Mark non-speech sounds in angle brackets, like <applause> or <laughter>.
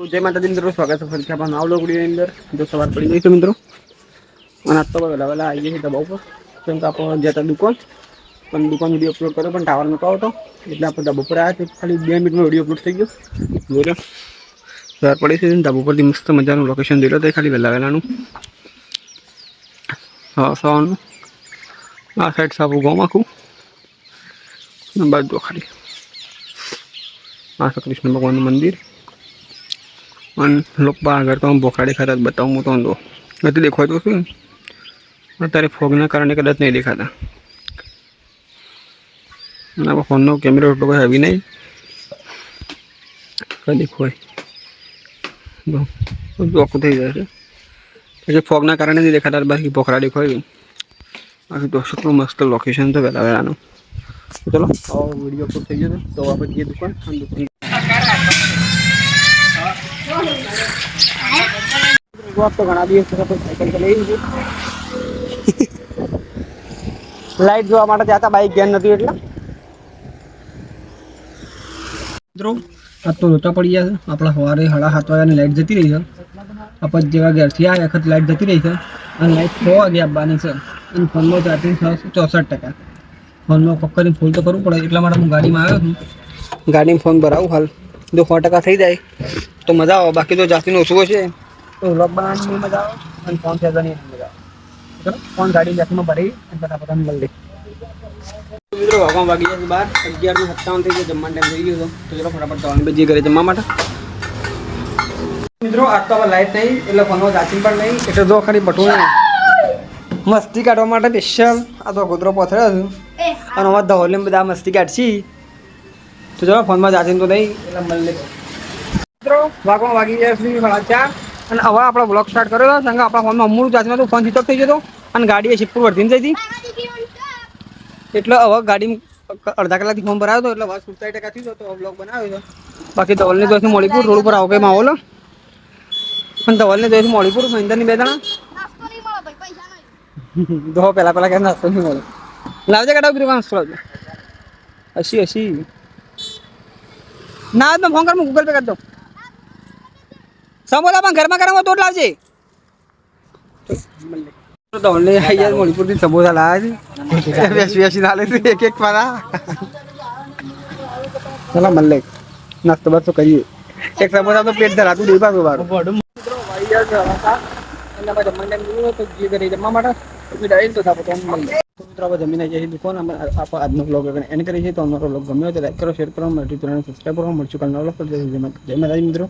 તો જય માતાજી મિત્રો, સ્વાગત છે ફરી આપણા નવા લોગડીની અંદર. જો સવાર પડી ગઈ છે મિત્રો. અને આજ તો વહેલા વહેલા આવીએ છીએ દબાવ પર કેમ કે આપણે જતા દુકાન, પણ દુકાન વીડિયો અપલોડ કર્યો પણ ટાવર નતો આવતો. એટલે આપણે ધાબા પર આવ્યા છે ખાલી બે મિનિટમાં વીડિયો અપલોડ થઈ ગયો. બોલ્યો સવાર પડી છે ધાબા પરથી મસ્ત મજાનું લોકેશન દેલો હતો ખાલી વહેલા વહેલાનું હા, સવારનું. આ સાઈડ સાબુ ગામ આખું. બાજુ ખાલી. આ કૃષ્ણ ભગવાનનું મંદિર. અને લોકો આગળ તો બોખાડી ખાતા જ બતાવું હું તો અંધો નથી દેખાતું શું અત્યારે ફોગના કારણે કદાચ નહીં દેખાતા અને આ ફોનનો કેમેરો એટલો કોઈ હેવી નહીં કઈ દેખવાય ચોખ્ખું થઈ જાય છે પછી ફોગના કારણે નહીં દેખાતા બાકી પોખરા દેખાય બાકી તો કેટલું મસ્ત લોકેશન છે વહેલા વહેલાનું તો ચલો આવો વીડિયો અપલોડ થઈ ગયો છે તો આપણે જઈએ દુકાન અને ઘણા દિવસ સાયકલ ચલાવી લાઈટ જોવા માટે જતા બાઈક ધ્યાન નથી એટલે. આ તો લોચા પડી ગયા આપણા સવારે સાડા સાત વાગ્યાની લાઈટ જતી રહી છે. આપણે જેવા ઘેરથી આ વખત લાઈટ જતી રહી છે. અને લાઈટ છ વાગે આવવાની છે. અને ફોનમાં ચાર્જિંગ ચોસઠ ટકા. ફોનમાં પકડીને ફૂલ તો કરવું પડે. એટલા માટે હું ગાડીમાં આવ્યો છું. ગાડીમાં ફોન ભરાવું હાલ. જો સો ટકા થઈ જાય, તો મજા આવે. બાકી તો જાસ્તીનું ઓછું હશે તો વ્લોગ બનાવવાની નહીં મજા આવે અને ફોન ચાર્જરની નહીં મજા આવે ચલો ફોન ગાડી જાતીમાં ભરી અને ફટાફટ આમ મળી મિત્રો વાગવા વાગી જશે બાર. અગિયારનું સત્તાવન થઈ ગયો જમવાનો ટાઈમ થઈ ગયો તો ચલો ફટાફટ જવાનું બધી ઘરે જમવા માટે. મિત્રો આજ તો લાઈટ નહીં એટલે ફોનમાં ચાર્જિંગ પણ નહીં. એટલે જો ખાલી બટવું નહીં મસ્તી કાઢવા માટે સ્પેશિયલ આ તો ગોદરો પથર્યો છું. અને અમારા ધવલે બધા મસ્તી કાઢશી. તો ચલો ફોનમાં જાચીને તો નહીં. એટલે મળી મિત્રો વાગવા વાગી સાડા ચાર. અને હવે આપણો બ્લોગ સ્ટાર્ટ કર્યો હતો સંગ આપણા ફોનમાં અમૂળ ચાર્જિંગ તો ફોન સ્વિચ ઓફ થઈ હતો અને ગાડી શિવપુર વર્ધીને જઈ હતી. એટલે હવે ગાડી અડધા કલાકથી ફોન ભરાયો હતો, એટલે બસ સુડતાઈ ટકા થયું તો બ્લોગ બનાવ્યો હતો બાકી ધવલને જોઈશું મોળીપુર રોડ ઉપર આવો કઈ માહોલ પણ ધવલને જોઈશું મોળીપુર મહિન્દરની બે જણા. <laughs> દો પેલા પેલા કે નાસ્તો નહીં મળે. લાવજે કાઢો ગીરી નાસ્તો લાવજે? હસી હસી. ના ફોન કર, હું ગૂગલ પે કરી દઉં. સમોસા પણ ઘરમાં ગરમ હોય તો જ લાવજે તો ઓનલે આઈ જાય મણિપુરથી સમોસા લાવ્યા છે બેસી બેસી ના લે એક એક પારા ચલો મલ્લે નાસ્તો બસ કરીએ એક સમોસા તો પેટ ધરાતું દે પાછું બારું જમવા માટે ડાયરેક્ટ તો થાપો તો મળે મિત્રો આપણે જમીને જઈએ દુકાન આપણે આજનો બ્લોગ એન્ડ કરીએ છીએ તો અમારો બ્લોગ ગમ્યો તો લાઈક કરો શેર કરો મલ્ટી સબસ્ક્રાઈબ કરો મળશું કાલનો બ્લોગ જય માતાજી મિત્રો